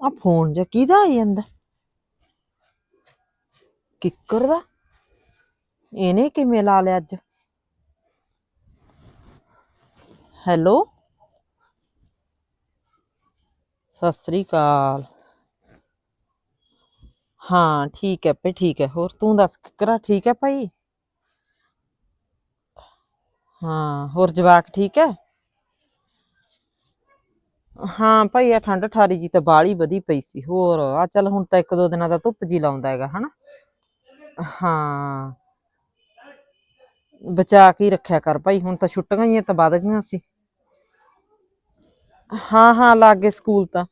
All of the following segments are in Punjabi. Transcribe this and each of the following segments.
ਆ ਫੋਨ ਜਾਂ ਕਿਹਦਾ ਆਈ ਜਾਂਦਾ? ਕਿੱਕਰ ਦਾ? ਇਹਨੇ ਕਿਵੇਂ ਲਾ ਲਿਆ ਅੱਜ? ਹੈਲੋ? ਸਤਿ ਸ੍ਰੀ ਅਕਾਲ। ਹਾਂ, ਠੀਕ ਹੈ ਭਈ, ਠੀਕ ਹੈ। ਹੋਰ ਤੂੰ ਦੱਸ, ਕਿੱਕਰਾ ਠੀਕ ਹੈ ਭਾਈ? ਹਾਂ, ਹੋਰ ਜਵਾਕ ਠੀਕ ਹੈ? ਹਾਂ ਭਾਈ ਆ ਠੰਡ ਠਾਰੀ ਜੀ ਤਾਂ ਬਾਲੀ ਵਧੀ ਪਈ ਸੀ, ਹੋਰ ਆ ਚੱਲ ਹੁਣ ਤਾਂ ਇੱਕ ਦੋ ਦਿਨਾਂ ਦਾ ਧੁੱਪ ਜੀ ਲਾਉਂਦਾ ਹੈਗਾ, ਹਨਾ? ਹਾਂ। ਬਚਾ ਕੇ ਹੀ ਰੱਖਿਆ ਕਰ ਭਾਈ, ਹੁਣ ਤਾਂ ਛੁੱਟੀਆਂ ਹੀ ਤਾਂ ਵੱਧ ਗਈਆਂ ਸੀ। ਹਾਂ ਹਾਂ, ਲਾਗੇ ਸਕੂਲ ਤਾਂ।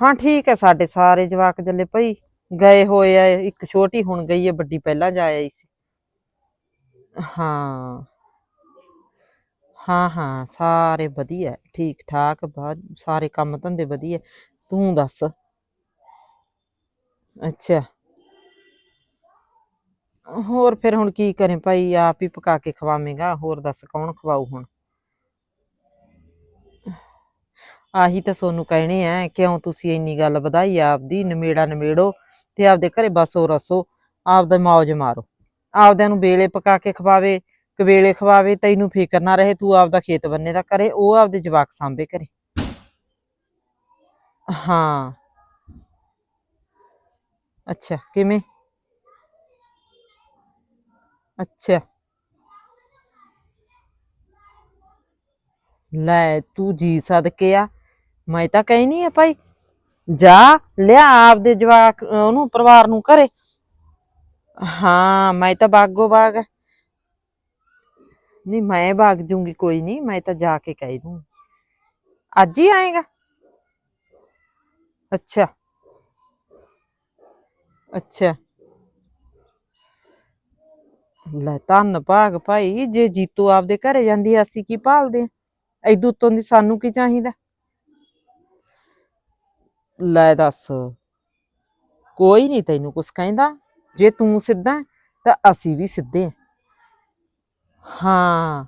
ਹਾਂ, ਠੀਕ ਹੈ ਸਾਡੇ ਸਾਰੇ ਜਵਾਕ ਜੱਲੇ ਭਾਈ, ਗਏ ਹੋਏ ਆ, ਇੱਕ ਛੋਟੀ ਹੁਣ ਗਈ ਹੈ ਵੱਡੀ ਪਹਿਲਾਂ ਜਾ ਆਈ ਸੀ। ਹਾਂ। ਹਾਂ ਹਾਂ ਸਾਰੇ ਵਧੀਆ ਹੈ, ਠੀਕ ਠਾਕ ਬਾਅਦ ਸਾਰੇ ਕੰਮ ਧੰਦੇ ਵਧੀਆ ਤੂੰ ਦੱਸ? ਅੱਛਾ। ਹੋਰ ਫਿਰ ਹੁਣ ਕੀ ਕਰੇ ਭਾਈ ਆਪ ਹੀ ਪਕਾ ਕੇ ਖਵਾਵੇਂਗਾ ਹੋਰ ਦੱਸ ਕੌਣ ਖਵਾਊ ਹੁਣ? ਆਹੀ ਤਾਂ ਸੋਨੂੰ ਕਹਿਣੇ ਆ ਕਿਉਂ ਤੁਸੀਂ ਇੰਨੀ ਗੱਲ ਵਧਾਈ ਆਪਦੀ ਨਮੇੜਾ ਨਮੇੜੋ ਤੇ ਆਪਦੇ ਘਰੇ ਬਸੋ ਰਸੋ ਆਪਦਾ ਮौज ਮਾਰੋ। ਆਪਦਿਆਂ ਨੂੰ ਵੇਲੇ ਪਕਾ ਕੇ ਖਵਾਵੇ ਕਵੇਲੇ ਖਵਾਵੇ, ਤੈਨੂੰ ਫਿਕਰ ਨਾ ਰਹੇ, ਤੂੰ ਆਪਦਾ ਖੇਤ ਬੰਨੇ ਦਾ ਕਰੇ, ਉਹ ਆਪਦੇ ਜਵਾਕ ਸਾਂਭੇ ਕਰੇ। ਹਾਂ। ਅੱਛਾ, ਕਿਵੇਂ? ਅੱਛਾ। ਲੈ, ਤੂੰ ਜੀ ਸਦਕੇ ਆ। ਮੈਂ ਤਾਂ ਕਹਿਨੀ ਆ ਭਾਈ, ਜਾ, ਲਿਆ ਆਪਦੇ ਜਵਾਕ, ਉਹਨੂੰ, ਪਰਿਵਾਰ ਨੂੰ ਘਰੇ ਹਾਂ, ਮੈਂ ਤਾਂ ਬਾਗੋ ਬਾਗ ਨਹੀਂ ਮੈਂ ਭਾਗ ਜੂੰਗੀ ਕੋਈ ਨਹੀਂ ਮੈਂ ਤਾਂ ਜਾ ਕੇ ਕਹਿ ਦੂੰ ਅੱਜ ਹੀ ਆਏਗਾ? ਅੱਛਾ। ਅੱਛਾ। ਲੈ ਧੰਨ ਭਾਗ ਭਾਈ ਜੇ ਜੀਤੂ ਆਪਦੇ ਘਰੇ ਜਾਂਦੀ ਆ, ਅਸੀਂ ਕੀ ਭਾਲਦੇ ਆ? ਐਦੂ ਉੱਤੋਂ ਦੀ ਸਾਨੂੰ ਕੀ ਚਾਹੀਦਾ? ਲੈ ਦੱਸ। ਕੋਈ ਨਹੀਂ ਤੈਨੂੰ ਕੁਛ ਕਹਿੰਦਾ। ਜੇ ਤੂੰ ਸਿੱਧਾ ਹੈ, ਤਾਂ ਅਸੀਂ ਵੀ ਸਿੱਧੇ ਆ ਹਾਂ।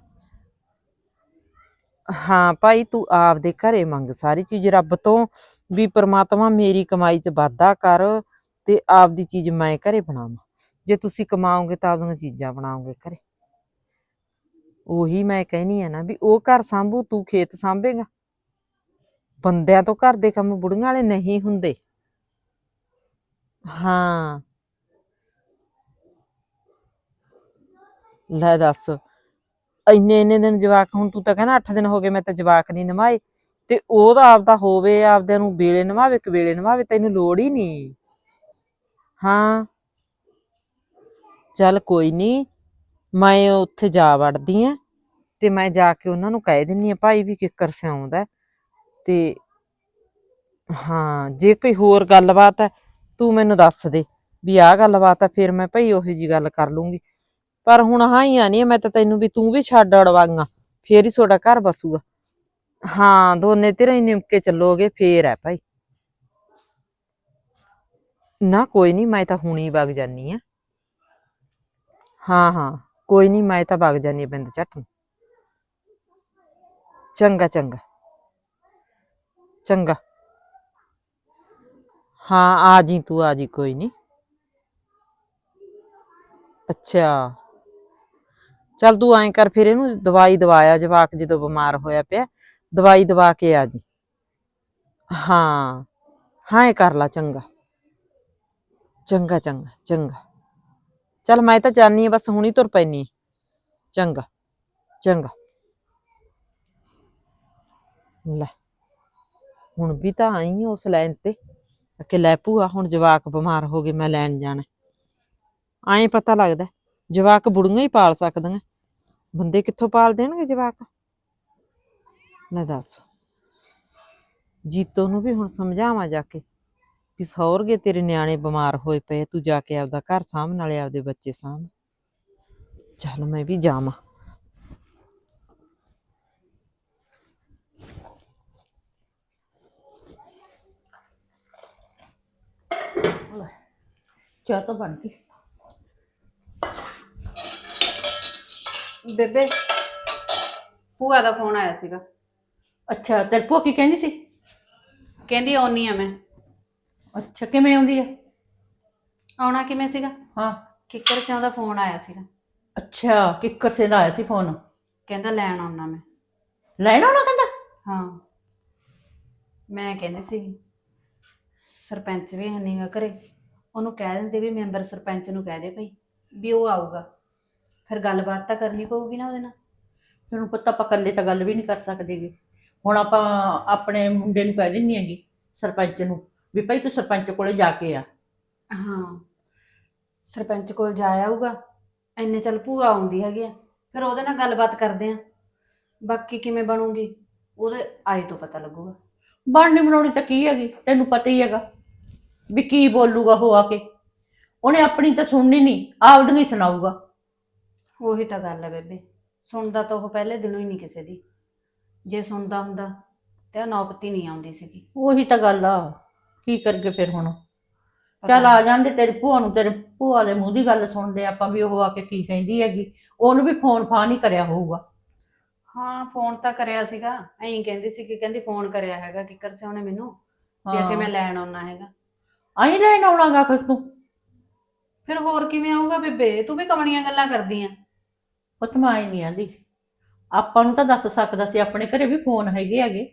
ਹਾਂ ਭਾਈ, ਤੂੰ ਆਪਦੇ ਘਰੇ ਮੰਗ ਸਾਰੀ ਚੀਜ਼ ਰੱਬ ਤੋਂ, ਵੀ ਪ੍ਰਮਾਤਮਾ ਮੇਰੀ ਕਮਾਈ 'ਚ ਵਾਧਾ ਕਰ ਤੇ ਆਪਦੀ ਚੀਜ਼ ਮੈਂ ਘਰੇ ਬਣਾਵਾਂ। ਜੇ ਤੁਸੀਂ ਕਮਾਓਗੇ ਤਾਂ ਆਪਦੀਆਂ ਚੀਜ਼ਾਂ ਬਣਾਓਗੇ ਘਰੇ। ਉਹੀ ਮੈਂ ਕਹਿਨੀ ਆ ਨਾ ਵੀ ਉਹ ਘਰ ਸੰਭੂ, ਤੂੰ ਖੇਤ ਸੰਭੇਗਾ। ਬੰਦਿਆਂ ਤੋਂ ਘਰ ਦੇ ਕੰਮ ਬੁੜੀਆਂ ਵਾਲੇ ਨਹੀਂ ਹੁੰਦੇ। ਹਾਂ। ਲੈ ਦੱਸ। ਇੰਨੇ ਇੰਨੇ ਦਿਨ ਜਵਾਕ, ਹੁਣ ਤੂੰ ਤਾਂ ਕਹਿੰਦਾ 8 ਦਿਨ ਹੋ ਗਏ ਮੈਂ ਤਾਂ ਜਵਾਕ ਨਹੀਂ ਨਵਾਏ। ਤੇ ਉਹਦਾ ਆਪਦਾ ਹੋਵੇ, ਆਪਦਿਆਂ ਨੂੰ ਵੇਲੇ ਨਵਾਵੇ ਕਵੇਲੇ ਨਵਾਵੇ, ਤੈਨੂੰ ਲੋੜ ਹੀ ਨਹੀਂ। ਹਾਂ। ਚੱਲ ਕੋਈ ਨਹੀਂ, ਮੈਂ ਉੱਥੇ ਜਾ ਵੜਦੀ ਆ, ਤੇ ਮੈਂ ਜਾ ਕੇ ਉਹਨਾਂ ਨੂੰ ਕਹਿ ਦਿੰਨੀ ਆ, ਭਾਈ ਵੀ ਕਿੱਕਰ ਸਿਆਉਂਦਾ ਤੇ ਹਾਂ, ਜੇ ਕੋਈ ਹੋਰ ਗੱਲਬਾਤ ਹੈ, ਤੂੰ ਮੈਨੂੰ ਦੱਸ ਦੇ ਵੀ ਆਹ ਗੱਲਬਾਤ ਆ ਫਿਰ ਮੈਂ ਭਾਈ ਉਹੀ ਜੀ ਗੱਲ ਕਰ ਲੂੰਗੀ। ਪਰ ਹੁਣ ਹਾਂ ਹੀ ਆ ਨਹੀਂ, ਮੈਂ ਤਾਂ ਤੈਨੂੰ ਵੀ ਤੂੰ ਵੀ ਛੱਡ ਅੜਵਾਂਗਾ, ਫੇਰ ਹੀ ਤੁਹਾਡਾ ਘਰ ਬਸੂਗਾ। ਹਾਂ, ਦੋਨੇ ਧਿਰਾਂ ਹੀ ਨਿਮਕੇ ਚੱਲੋਗੇ, ਫੇਰ ਹੈ ਭਾਈ। ਨਾ, ਕੋਈ ਨਹੀਂ, ਮੈਂ ਤਾਂ ਹੁਣੀ ਵਗ ਜਾਨੀ ਆ ਹਾਂ ਹਾਂ, ਕੋਈ ਨਹੀਂ, ਮੈਂ ਤਾਂ ਵਗ ਜਾਨੀ ਆ ਬਿੰਦ ਝੱਟ ਨੂੰ। ਚੰਗਾ ਚੰਗਾ। ਚੰਗਾ। ਹਾਂ, ਆ ਜੀ ਤੂੰ, ਆ ਜੀ, ਕੋਈ ਨਹੀਂ। ਅੱਛਾ। ਚੱਲ ਤੂੰ ਐਂ ਕਰ ਫਿਰ ਇਹਨੂੰ ਦਵਾਈ ਦਵਾਇਆ ਜਵਾਕ ਜਦੋਂ ਬਿਮਾਰ ਹੋਇਆ ਪਿਆ, ਦਵਾਈ ਦਵਾ ਕੇ ਆ ਜੀ। ਹਾਂ ਹਾਂ ਇਹ ਕਰ ਲਾ ਚੰਗਾ। ਚੰਗਾ ਚੰਗਾ ਚੰਗਾ। ਚੱਲ ਮੈਂ ਤਾਂ ਜਾਨੀ ਆ, ਬਸ ਹੁਣੀ ਤੁਰ ਪੈਣੀ ਚੰਗਾ ਚੰਗਾ। ਲੈ, ਹੁਣ ਵੀ ਤਾਂ ਆਈ ਉਸ ਲਾਈਨ ਤੇ। ਕਿ ਲੈ ਭੂਆ, ਹੁਣ ਜਵਾਕ ਬਿਮਾਰ ਹੋ ਗਏ, ਮੈਂ ਲੈਣ ਜਾਣਾ। ਐਂ ਪਤਾ ਲੱਗਦਾ। ਜਵਾਕ ਬੁੜੀਆਂ ਹੀ ਪਾਲ ਸਕਦੀਆਂ। ਬੰਦੇ ਕਿੱਥੋਂ ਪਾਲ ਦੇਣਗੇ ਜਵਾਕ? ਮੈਂ ਦੱਸ। ਜੀਤੋ ਨੂੰ ਵੀ ਹੁਣ ਸਮਝਾਵਾਂ ਜਾ ਕੇ ਵੀ ਸੌਰਗੇ ਤੇਰੇ ਨਿਆਣੇ ਬਿਮਾਰ ਹੋਏ ਪਏ ਤੂੰ ਜਾ ਕੇ ਆਪਦਾ ਘਰ ਸਾਂਭ, ਨਾਲੇ ਆਪਦੇ ਬੱਚੇ ਸਾਂਭ। ਚੱਲ ਮੈਂ ਵੀ ਜਾਵਾਂ। ਚਾਹ ਤਾਂ ਬਣ ਗਈ। ਬੇਬੇ ਭੂਆ ਦਾ ਫੋਨ ਆਇਆ ਸੀਗਾ। ਅੱਛਾ ਤੇਰੀ ਭੂਆ ਕੀ ਕਹਿੰਦੀ ਸੀ? ਕਹਿੰਦੀ ਆਉਣੀ ਆ ਮੈਂ। ਅੱਛਾ ਕਿਵੇਂ ਆਉਂਦੀ ਆ? ਆਉਣਾ ਕਿਵੇਂ ਸੀਗਾ? ਹਾਂ। ਕਿੱਕਰ ਸਿਆਂ ਦਾ ਫੋਨ ਆਇਆ ਸੀਗਾ। ਅੱਛਾ ਕਿੱਕਰ ਸੇ ਦਾ ਆਇਆ ਸੀ ਫੋਨ ਕਹਿੰਦਾ ਲੈਣ ਆਉਣਾ ਮੈਂ। ਲੈਣ ਆਉਣਾ ਕਹਿੰਦਾ? ਹਾਂ। ਮੈਂ ਕਹਿੰਦੀ ਸੀ ਸਰਪੰਚ ਵੀ ਹੈ ਨਹੀਂਗਾ ਘਰੇ। ਉਹਨੂੰ ਕਹਿ ਦਿੰਦੇ ਵੀ ਮੈਂਬਰ ਸਰਪੰਚ ਨੂੰ ਕਹਿ ਦੇ ਭਈ ਵੀ ਉਹ ਆਊਗਾ। ਫਿਰ ਗੱਲਬਾਤ ਤਾਂ ਕਰਨੀ ਪਊਗੀ ਨਾ ਉਹਦੇ ਨਾਲ। ਤੈਨੂੰ ਪਤਾ ਆਪਾਂ ਇਕੱਲੇ ਤਾਂ ਗੱਲ ਵੀ ਨਹੀਂ ਕਰ ਸਕਦੇਗੇ। ਹੁਣ ਆਪਾਂ ਆਪਣੇ ਮੁੰਡੇ ਨੂੰ ਕਹਿ ਦਿੰਨੀ ਹੈਗੀ ਸਰਪੰਚ ਨੂੰ ਵੀ ਭਾਈ ਤੂੰ ਸਰਪੰਚ ਕੋਲੇ ਜਾ ਕੇ ਆ। ਹਾਂ ਸਰਪੰਚ ਕੋਲ ਜਾ ਆਊਗਾ। ਐਨੇ ਚੱਲ ਭੂਆ ਆਉਂਦੀ ਹੈਗੀ ਆ ਫਿਰ ਉਹਦੇ ਨਾਲ ਗੱਲਬਾਤ ਕਰਦੇ ਆ। ਬਾਕੀ ਕਿਵੇਂ ਬਣੂਗੀ ਉਹਦੇ ਆਏ ਤੋਂ ਪਤਾ ਲੱਗੂਗਾ। ਬਣਨੀ ਬਣਾਉਣੀ ਤਾਂ ਕੀ ਹੈਗੀ ਤੈਨੂੰ ਪਤਾ ਹੀ ਹੈਗਾ ਵੀ ਕੀ ਬੋਲੂਗਾ ਉਹ ਆ ਕੇ। ਉਹਨੇ ਆਪਣੀ ਤਾਂ ਸੁਣਨੀ ਨਹੀਂ ਆਪਦੀ ਨਹੀਂ ਸੁਣਾਊਗਾ। ਉਹੀ ਤਾਂ ਗੱਲ ਹੈ ਬੇਬੇ ਸੁਣਦਾ ਤਾਂ ਉਹ ਪਹਿਲੇ ਦਿਨੋਂ ਹੀ ਨਹੀਂ ਕਿਸੇ ਦੀ। ਜੇ ਸੁਣਦਾ ਹੁੰਦਾ ਤੇ ਉਹ ਨੌਬਤੀ ਨਹੀਂ ਆਉਂਦੀ ਸੀਗੀ। ਉਹੀ ਤਾਂ ਗੱਲ ਆ ਕੀ ਕਰਗੇ ਫਿਰ ਹੁਣ? ਪਤਾ ਚੱਲ। ਆ ਜਾਂਦੇ ਤੇਰੀ ਭੂਆ ਨੂੰ ਤੇਰੇ ਭੂਆ ਦੇ ਮੂੰਹ ਦੀ ਗੱਲ ਸੁਣਦੇ ਆਪਾਂ ਵੀ ਉਹ ਆ ਕੇ ਕੀ ਕਹਿੰਦੀ ਹੈਗੀ। ਉਹਨੂੰ ਵੀ ਫੋਨ ਫਾਨ ਹੀ ਕਰਿਆ ਹੋਊਗਾ। ਹਾਂ ਫੋਨ ਤਾਂ ਕਰਿਆ ਸੀਗਾ ਐਂ ਕਹਿੰਦੀ ਸੀ ਕਿ ਕਹਿੰਦੀ ਫੋਨ ਕਰਿਆ ਹੈਗਾ ਕਿੱਕਰ ਸਿਆ ਉਹਨੇ ਮੈਨੂੰ ਵੀ ਆਖੇ ਮੈਂ ਲੈਣ ਆਉਣਾ ਹੈਗਾ। ਆਈ ਲੈਣ ਆਉਣਾਗਾ ਫਿਰ ਤੂੰ? ਫਿਰ ਹੋਰ ਕਿਵੇਂ ਆਊਗਾ ਬੇਬੇ? ਤੂੰ ਵੀ ਕਮਣੀਆਂ ਗੱਲਾਂ ਕਰਦੀ ਆ। ਪੁੱਤ ਮੈਂ ਆਈ ਨਹੀਂ ਆਂਦੀ। ਆਪਾਂ ਨੂੰ ਤਾਂ ਦੱਸ ਸਕਦਾ ਸੀ ਆਪਣੇ ਘਰੇ ਵੀ ਫੋਨ ਹੈਗੇ ਹੈਗੇ।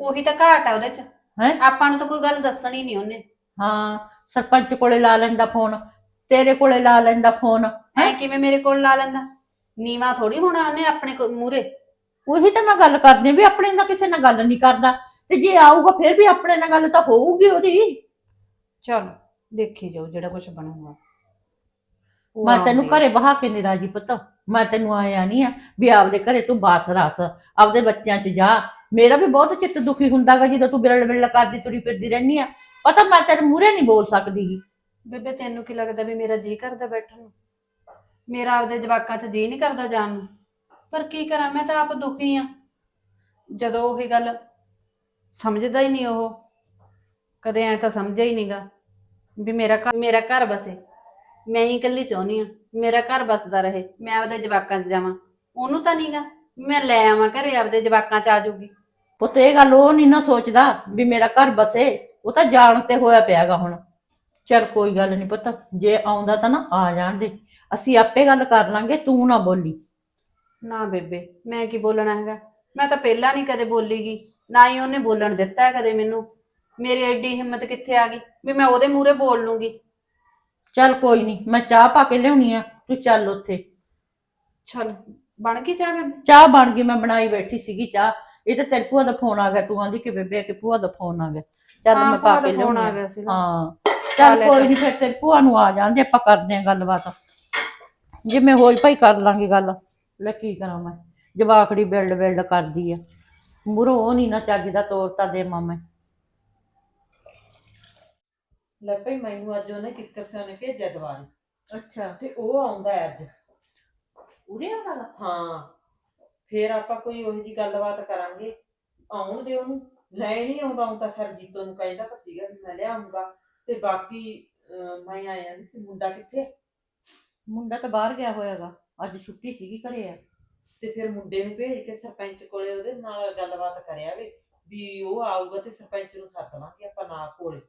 ਉਹੀ ਤਾਂ ਘਾਟ ਆ ਉਹਦੇ ਚ। ਹੈਂ? ਆਪਾਂ ਨੂੰ ਤਾਂ ਕੋਈ ਗੱਲ ਦੱਸਣੀ ਨਹੀਂ ਉਹਨੇ। ਹਾਂ ਸਰਪੰਚ ਕੋਲੇ ਲਾ ਲੈਂਦਾ ਫੋਨ ਤੇਰੇ ਕੋਲੇ ਲਾ ਲੈਂਦਾ ਫੋਨ ਐ ਕਿਵੇਂ ਮੇਰੇ ਕੋਲ ਲਾ ਲੈਂਦਾ? ਨੀਵਾ ਥੋੜੀ ਹੋਣਾ ਉਹਨੇ ਆਪਣੇ ਮੂਰੇ ਉਹੀ ਤਾਂ ਮੈਂ ਗੱਲ ਕਰਦੀ ਵੀ ਆਪਣੇ ਨਾਲ ਕਿਸੇ ਨਾਲ ਗੱਲ ਨਹੀਂ ਕਰਦਾ। ਤੇ ਜੇ ਆਊਗਾ ਫਿਰ ਵੀ ਆਪਣੇ ਨਾਲ ਗੱਲ ਤਾਂ ਹੋਊਗੀ ਉਹਦੀ। ਚਲ ਦੇਖੀ ਜਾਓ ਜਿਹੜਾ ਕੁਝ ਬਣੂਗਾ। ਮੈਂ ਤੈਨੂੰ। ਘਰੇ ਬਹਾ ਕੇ ਨਹੀਂ ਰਾਜੀ ਪੁੱਤ। ਮੈਂ ਤੈਨੂੰ ਆਇਆ ਨਹੀਂ ਆ ਵੀ ਆਪਦੇ ਘਰੇ ਤੂੰ ਬਾਸ ਰਸ ਆਪਦੇ ਬੱਚਿਆਂ 'ਚ ਜਾ। ਮੇਰਾ ਵੀ ਬਹੁਤ ਚਿੱਤ ਦੁਖੀ ਹੁੰਦਾਗਾ ਜਦੋਂ ਤੂੰ ਬਿਰਲ ਬਿਰਲ ਕਰਦੀ ਤੁਰੀ ਫਿਰਦੀ ਰਹਿਨੀ ਆ। ਪਤਾ ਮੈਂ ਤੇਰੇ ਮੂਹਰੇ ਨਹੀਂ ਬੋਲ ਸਕਦੀ ਗੀ। ਬੇਬੇ ਤੈਨੂੰ ਕੀ ਲੱਗਦਾ ਵੀ ਮੇਰਾ ਜੀ ਕਰਦਾ ਬੈਠਣ ਨੂੰ? ਮੇਰਾ ਆਪਦੇ ਜਵਾਕਾਂ 'ਚ ਜੀ ਨਹੀਂ ਕਰਦਾ ਜਾਣ ਨੂੰ। ਪਰ ਕੀ ਕਰਾਂ ਮੈਂ ਤਾਂ ਆਪ ਦੁਖੀ ਆ। ਜਦੋਂ ਉਹੀ ਗੱਲ ਸਮਝਦਾ ਹੀ ਨਹੀਂ ਉਹ। ਕਦੇ ਐ ਤਾਂ ਸਮਝਿਆ ਹੀ ਨਹੀਂਗਾ ਵੀ ਮੇਰਾ ਘਰ ਮੇਰਾ ਘਰ ਬਸੇ ਮੈਂ ਹੀ ਇਕੱਲੀ ਚਾਹੁੰਦੀ ਆ ਮੇਰਾ ਘਰ ਬਸਦਾ ਰਹੇ ਮੈਂ ਆਪਦੇ ਜਵਾਕਾਂ 'ਚ ਜਾਵਾਂ। ਉਹਨੂੰ ਤਾਂ ਨਹੀਂਗਾ ਮੈਂ ਲੈ ਆਵਾਂ ਘਰੇ ਆਪਦੇ ਜਵਾਕਾਂ 'ਚ ਆ ਜਾਊਗੀ। ਪੁੱਤ ਇਹ ਗੱਲ ਉਹ ਨਹੀਂ ਨਾ ਸੋਚਦਾ ਵੀ ਮੇਰਾ ਘਰ ਬਸੇ ਉਹ ਤਾਂ ਜਾਣ ਤੇ ਹੋਇਆ ਪਿਆਗਾ ਹੁਣ। ਚਲ ਕੋਈ ਗੱਲ ਨਹੀਂ ਪੁੱਤ ਜੇ ਆਉਂਦਾ ਤਾਂ ਨਾ ਆ ਜਾਣ ਦੇ। ਅਸੀਂ ਆਪੇ ਗੱਲ ਕਰ ਲਾਂਗੇ ਤੂੰ ਨਾ ਬੋਲੀ। ਨਾ ਬੇਬੇ ਮੈਂ ਕੀ ਬੋਲਣਾ ਹੈਗਾ? ਮੈਂ ਤਾਂ ਪਹਿਲਾਂ ਨਹੀਂ ਕਦੇ ਬੋਲੀਗੀ ਨਾ ਹੀ ਉਹਨੇ ਬੋਲਣ ਦਿੱਤਾ ਹੈ ਕਦੇ ਮੈਨੂੰ। ਮੇਰੀ ਐਡੀ ਹਿੰਮਤ ਕਿੱਥੇ ਆ ਗਈ ਵੀ ਮੈਂ ਉਹਦੇ ਮੂਹਰੇ ਬੋਲ ਲੂੰਗੀ। ਚੱਲ ਕੋਈ ਨਹੀਂ ਮੈਂ ਚਾਹ ਪਾ ਕੇ ਲਿਆਉਣੀ ਆ ਤੂੰ ਚੱਲ ਉੱਥੇ। ਚਲ ਬਣ ਗਈ ਚਾਹ ਬੇਬੇ ਚਾਹ ਬਣ ਗਈ ਮੈਂ ਬਣਾਈ ਬੈਠੀ ਸੀਗੀ ਚਾਹ। ਇਹ ਤਾਂ ਤੇਰੀ ਭੂਆ ਦਾ ਫੋਨ ਆ ਗਿਆ ਤੂੰ ਆਂਦੀ ਕਿ ਬੇਬੇ ਕਿ ਭੂਆ ਦਾ ਫੋਨ ਆ ਗਿਆ। ਚੱਲ ਹਾਂ, ਮੈਂ ਭੂਆ ਪਾ ਦਾ ਕੇ ਆ ਗਿਆ ਸੀਗਾ। ਹਾਂ ਚੱਲ ਕੋਈ ਜਾ। ਨਹੀਂ ਫਿਰ ਤੇਰੀ ਭੂਆ ਨੂੰ ਆ ਜਾਂਦੇ ਆਪਾਂ ਕਰਦੇ ਆਂ ਗੱਲਬਾਤ। ਜਿਵੇਂ ਹੋਈ ਭਾਈ ਕਰ ਲਾਂਗੇ ਗੱਲ ਲੈ ਕੀ ਕਰਾਂ ਮੈਂ? ਜਵਾਕੜੀ ਬਿਲਡ ਬਿਲਡ ਕਰਦੀ ਆ। ਮੂਰੋਂ ਉਹ ਨਹੀਂ ਨਾ ਚੱਜ ਦਾ ਤੋਰਤਾ ਦੇ ਮਾਮੇ ਲੈ ਭਈ ਮੈਨੂੰ ਅੱਜ ਉਹਨੇ ਕਿੱਕਰ ਸਿਆ ਨੇ ਭੇਜਿਆ ਅੱਛਾ। ਤੇ ਉਹ ਆਉਂਦਾ ਹੈ ਅੱਜ। ਉਰੇ ਆਉਂਦਾ ਹਾਂ। ਫੇਰ ਆਪਾਂ ਕੋਈ ਉਹੀ ਜੀ ਗੱਲਬਾਤ ਕਰਾਂਗੇ। ਆਉਣ ਦੇ ਉਹਨੂੰ। ਲੈਣ ਹੀ ਆਉਂਦਾ ਹੁਣ ਤਾਂ ਖੈਰ ਜੀਤੋ ਨੂੰ ਕਹਿੰਦਾ ਤਾਂ ਸੀਗਾ ਵੀ ਮੈਂ ਲਿਆਉਂਗਾ ਤੇ ਬਾਕੀ ਅਹ, ਮੈਂ ਆਇਆ ਨਹੀਂ ਸੀ। ਮੁੰਡਾ ਕਿੱਥੇ ਮੁੰਡਾ ਤਾਂ ਬਾਹਰ ਗਿਆ ਹੋਇਆਗਾ ਅੱਜ ਛੁੱਟੀ ਸੀਗੀ ਘਰੇ ਆ। ਤੇ ਫਿਰ ਮੁੰਡੇ ਨੂੰ ਭੇਜ ਕੇ ਸਰਪੰਚ ਕੋਲੇ ਉਹਦੇ ਨਾਲ ਗੱਲਬਾਤ ਕਰਿਆ ਵੇ। ਵੀ ਉਹ ਆਊਗਾ ਤੇ ਸਰਪੰਚ ਨੂੰ ਸੱਦ ਲਾਂਗੇ ਆਪਾਂ ਨਾਲ ਕੋਲੇ।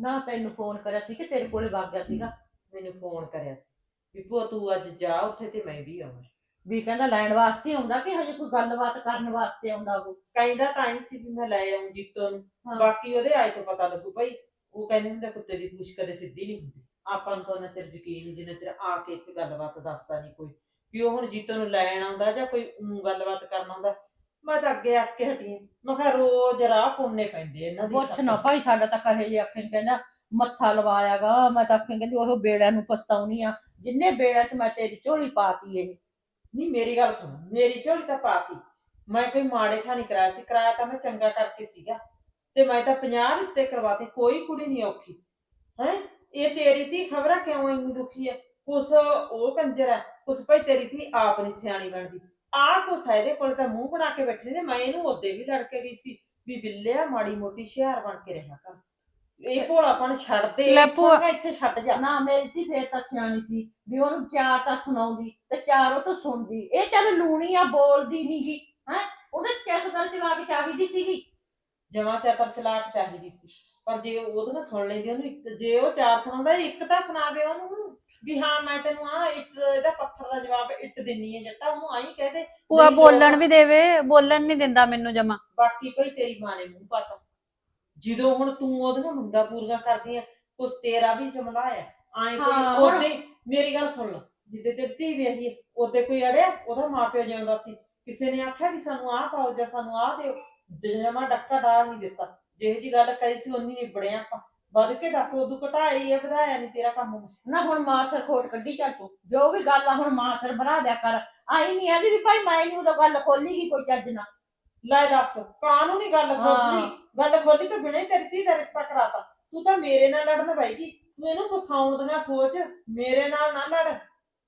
ਨਾ ਤੈਨੂੰ ਫੋਨ ਕਰਿਆ ਸੀ ਕਿ ਤੇਰੇ ਕੋਲੇ ਵਗ ਗਿਆ ਸੀਗਾ? ਮੈਨੂੰ ਫੋਨ ਕਰਿਆ ਸੀ। ਵੀ ਭੂਆ ਤੂੰ ਅੱਜ ਜਾ ਉੱਥੇ ਤੇ ਮੈਂ ਵੀ ਆਵਾਂ। ਵੀ ਕਹਿੰਦਾ ਲੈਣ ਵਾਸਤੇ ਆਉਂਦਾ ਕਿ ਹਜੇ ਕੋਈ ਗੱਲਬਾਤ ਕਰਨ ਵਾਸਤੇ ਆਉਂਦਾ ਉਹ? ਕਹਿੰਦਾ ਹੀ ਸੀ ਵੀ ਮੈਂ ਲੈ ਆਉਂ ਜੀਤੋ ਨੂੰ। ਹਾਂ। ਬਾਕੀ ਉਹਦੇ ਆਏ ਤੋਂ ਪਤਾ ਲੱਗੂ ਭਾਈ ਉਹ ਕਹਿੰਦੇ ਹੁੰਦੇ ਕੁੱਤੇ ਦੀ ਪੂਛ ਕਦੇ ਸਿੱਧੀ ਨਹੀਂ ਹੁੰਦੀ। ਆਪਾਂ ਨੂੰ ਤਾਂ ਉਹਨਾਂ ਚਿਰ ਯਕੀਨ ਨਹੀਂ ਜਿੰਨਾ ਚਿਰ ਆ ਕੇ ਇੱਥੇ ਗੱਲਬਾਤ ਦੱਸਦਾ ਨਹੀਂ ਕੋਈ। ਵੀ ਉਹ ਹੁਣ ਜੀਤੋ ਨੂੰ ਲੈਣ ਆਉਂਦਾ ਜਾਂ ਕੋਈ ਊਂ ਗੱਲਬਾਤ ਕਰਨ ਆਉਂਦਾ ਮੈਂ ਤਾਂ ਅੱਗੇ ਅੱਕ ਕੇ ਹਟੀ। ਮੈਂ ਕਿਹਾ ਰੋਜ਼ ਰਾਹ ਪੁੰਨੇ ਪੈਂਦੇ ਇਹਨਾਂ ਦੀ ਪੁੱਛ ਨਾ ਭਾਈ ਸਾਡਾ ਤਾਂ ਕਹੇ ਜੇ ਆਖੇ ਕਹਿੰਦਾ ਮੱਥਾ ਲਵਾਇਆਗਾ। ਮੈਂ ਤਾਂ ਆਖੇ ਕਹਿੰਦੀ ਉਹ ਬੇੜਿਆਂ ਨੂੰ ਪਛਤਾਉਣੀ ਆ। ਜਿੰਨੇ ਬੇੜਿਆਂ 'ਚ ਮੈਂ ਤੇਰੀ ਝੋਲੀ ਪਾਤੀ ਇਹ ਨਹੀਂ ਮੇਰੀ ਗੱਲ ਸੁਣ ਮੇਰੀ ਝੋਲੀ ਤਾਂ ਪਾਤੀ। ਮੈਂ ਕੋਈ ਮਾੜੇ ਥਾਂ ਨਹੀਂ ਕਰਾਇਆ ਸੀ ਕਰਾਇਆ ਤਾਂ ਮੈਂ ਚੰਗਾ ਕਰਕੇ ਸੀਗਾ। ਤੇ ਮੈਂ ਤਾਂ 50 ਰਿਸ਼ਤੇ ਕਰਵਾਤੇ ਕੋਈ ਕੁੜੀ ਨਹੀਂ ਔਖੀ। ਹੈ? ਇਹ ਤੇਰੀ ਧੀ ਖਬਰਾਂ ਕਿਉਂ ਇੰਨੀ ਦੁਖੀ ਹੈ ਕੁਛ ਉਹ ਕੰਜਰ ਹੈ ਕੁਛ ਭਾਈ ਤੇਰੀ ਧੀ ਆਪ ਨਹੀਂ ਸਿਆਣੀ ਬਣਦੀ। ਆ ਕੁਛ ਹੈ ਇਹਦੇ ਕੋਲ ਤਾਂ ਮੂੰਹ ਬਣਾ ਕੇ ਬੈਠੇ ਨੇ ਮੈਂ ਇਹਨੂੰ ਉਹਦੇ ਵੀ ਲੜ ਕੇ ਗਈ ਸੀ ਵੀ ਬਿੱਲਿਆ ਮਾੜੀ ਮੋਟੀ ਹੁਸ਼ਿਆਰ ਬਣ ਕੇ ਰਿਹਾ ਕਰ। ਇਹ ਭੋਲਾਪਣ ਛੱਡ ਦੇ ਲੈ ਇੱਥੋਂ ਛੱਡ ਜਾ। ਨਾ ਮੇਰੀ ਧੀ ਫੇਰ ਤਾਂ ਸਿਆਣੀ ਸੀ ਵੀ ਉਹਨੂੰ ਚਾਰ ਤਾਂ ਸੁਣਾਉਂਦੀ ਤੇ ਚਾਰ ਉਹ ਤੋਂ ਸੁਣਦੀ। ਇਹ ਚੱਲ ਲੂਣੀ ਆ ਬੋਲਦੀ ਨਹੀਂਗੀ ਹੈ? ਉਹਦੇ ਚੈੱਕ ਕਰ ਚਲਾ ਕੇ ਚਾਹੀਦੀ ਸੀਗੀ। ਜਮਾ ਚਤਰ ਚਲਾਕ ਚਾਹੀਦੀ ਸੀ। ਪਰ ਜੇ ਉਹਦੇ ਸੁਣ ਲੈਂਦੀ ਉਹਨੂੰ ਇੱਕ ਜੇ ਉਹ ਚਾਰ ਸੁਣਾਉਂਦਾ ਇੱਕ ਤਾਂ ਸੁਣਾਵੇ ਉਹਨੂੰ। ਵੀ ਹਾਂ ਮੈਂ ਤੈਨੂੰ ਆ ਇੱਟ ਇਹਦਾ ਪੱਥਰ ਦਾ ਜਵਾਬ ਇੱਟ ਦਿੰਨੀ ਹੈ ਜੱਟਾ ਉਹਨੂੰ ਆਈ ਕਹਦੇ ਭੂਆ ਨਹੀਂ ਬੋਲਣ ਵੀ ਦੇਵੇ ਬੋਲਣ ਨਹੀਂ ਦਿੰਦਾ ਮੈਨੂੰ ਜਮਾ। ਬਾਕੀ ਭਈ ਤੇਰੀ ਮਾਂ ਨੇ ਮੂੰਹ ਪਾਤਾ ਜਦੋਂ ਹੁਣ ਤੂੰ ਉਹਦੀਆਂ ਮੰਗਾਂ ਪੂਰੀਆਂ ਕਰਦੀ ਆ ਕੁਛ ਤੇਰਾ ਵੀ ਜਮਲਾ ਆ ਆਏ ਹਾਂ, ਕੋਈ ਹੁਣ- ਉਹਦੇ ਮੇਰੀ ਗੱਲ ਸੁਣ ਲੈ ਜਿੱਦੇ ਤੇ ਧੀ ਵਿਆਹੀ ਹੈ, ਉਹਦੇ ਕੋਈ ਅੜਿਆ ਉਹਦਾ ਮਾਪਿਓ ਜਿਉਂਦਾ ਸੀ। ਕਿਸੇ ਨੇ ਆਖਿਆ ਵੀ ਸਾਨੂੰ ਆਹ ਪਾਓ ਜਾਂ ਸਾਨੂੰ ਆਹ ਦਿਓ ਜਮਾ ਡੱਕਾ ਡਾਲ ਨਹੀਂ ਦਿੱਤਾ। ਜਿਹੋ ਜੀ ਗੱਲ ਕਹੀ ਸੀ ਉਨੀ ਨਿਬੜਿਆ ਆਪਾਂ। ਵੱਧ ਕੇ ਦੱਸ ਉਦੋਂ ਘਟਾਈ ਹੈ ਵਧਾਇਆ ਨਹੀਂ ਤੇਰਾ ਕੰਮ ਨਾ ਹੁਣ ਮਾਂ ਸਿਰ ਖੋਟ ਕੱਢੀ ਚੱਲ ਤੂੰ ਜੋ ਵੀ ਗੱਲ ਆ ਹੁਣ ਮਾਂ ਸਿਰ ਬਣਾ ਦਿਆ ਕਰ। ਆਈ ਨਹੀਂ ਆਂਦੀ ਵੀ ਭਾਈ ਮੈਂ ਨਹੀਂ ਉਦੋਂ ਗੱਲ ਖੋਲੀਗੀ ਕੋਈ ਚੱਜ ਨਾ ਲੈ ਦੱਸ ਕਾਨੂੰਨੀ ਗੱਲ ਖੋਲੀ। ਗੱਲ ਖੋਲੀ ਤਾਂ ਬਿਨਾਂ ਹੀ ਤੇਰੀ ਧੀ ਦਾ ਰਿਸ਼ਤਾ ਕਰਾਤਾ। ਤੂੰ ਤਾਂ ਮੇਰੇ ਨਾਲ ਲੜਨ ਬੈਗੀ ਤੂੰ ਇਹਨੂੰ ਫਸਾਉਣ ਦੀਆਂ ਸੋਚ ਮੇਰੇ ਨਾਲ ਨਾ ਲੜ।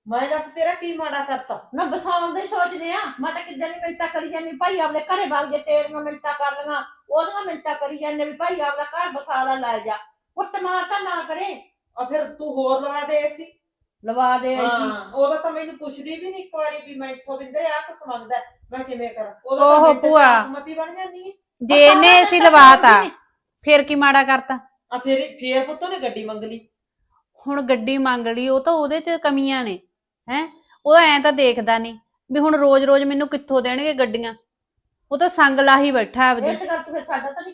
ਮੈਂ ਦੱਸ ਤੇਰਾ ਕੀ ਮਾੜਾ ਕਰਤਾ? ਨਾ ਬਸਾਉਣ ਦੇ ਸੋਚਦੇ ਆ। ਮੈਂ ਤਾਂ ਕਿੱਦਾਂ ਦੀ ਮਿੰਟਾਂ ਕਰੀ ਜਾਂਦੀ? ਭਾਈ ਆਪਦੇ ਘਰੇ ਵਗ ਜੇ ਤੇਰੀਆਂ ਮਿੰਟਾਂ ਕਰ ਲਈਆਂ। ਉਹਦੀਆਂ ਮਿੰਟਾਂ ਕਰੀ ਜਾਂਦੇ ਵੀ ਭਾਈ ਆਪਦਾ ਘਰ ਬਸਾ ਲਾ ਲੈ ਜਾ। ਕੁੱਟ ਮਾਰ ਤਾਂ ਨਾ ਕਰੇ। ਆ ਫਿਰ ਤੂੰ ਹੋਰ ਲਵਾ ਦੇ ਸੀ ਲਵਾ ਦੇ ਅਸੀਂ ਹਾਂ। ਉਹਦਾ ਤਾਂ ਮੈਨੂੰ ਪੁੱਛਦੀ ਵੀ ਨਹੀਂ ਇੱਕ ਵਾਰੀ ਵੀ ਮੈਂ ਇੱਥੋਂ ਬਿੰਦਰ ਆ ਕੁਛ ਮੰਗਦਾ ਹੈ, ਮੈਂ ਕਿਵੇਂ ਕਰਾਂ? ਉਹਦਾ ਓਹੋ ਤਾਂ ਭੂਆ। ਮਤੀ ਬਣ ਜਾਂਦੀ ਹੈ। ਜੇ ਇਹਨੇ ਅਸੀਂ ਲਵਾਤਾ ਫਿਰ ਕੀ ਮਾੜਾ ਕਰਤਾ? ਆ ਫਿਰ ਫੇਰ ਪੁੱਤੋਂ ਨੇ ਗੱਡੀ ਮੰਗ ਲਈ। ਹੁਣ ਗੱਡੀ ਮੰਗ ਲਈ ਉਹ ਤਾਂ ਉਹਦੇ 'ਚ ਕਮੀਆਂ ਨੇ ਹੈ? ਉਹ ਐਂ ਤਾਂ ਦੇਖਦਾ ਨਹੀਂ ਵੀ ਹੁਣ ਰੋਜ਼-ਰੋਜ਼ ਮੈਨੂੰ ਕਿੱਥੋਂ ਦੇਣਗੇ ਗੱਡੀਆਂ। ਉਹ ਤਾਂ ਸੰਗ ਲਾਹੀ ਬੈਠਾ ਆਪਦੀ। ਇਸ ਗੱਲ ਤੋਂ ਫਿਰ ਸਾਡਾ ਤਾਂ ਨਹੀਂ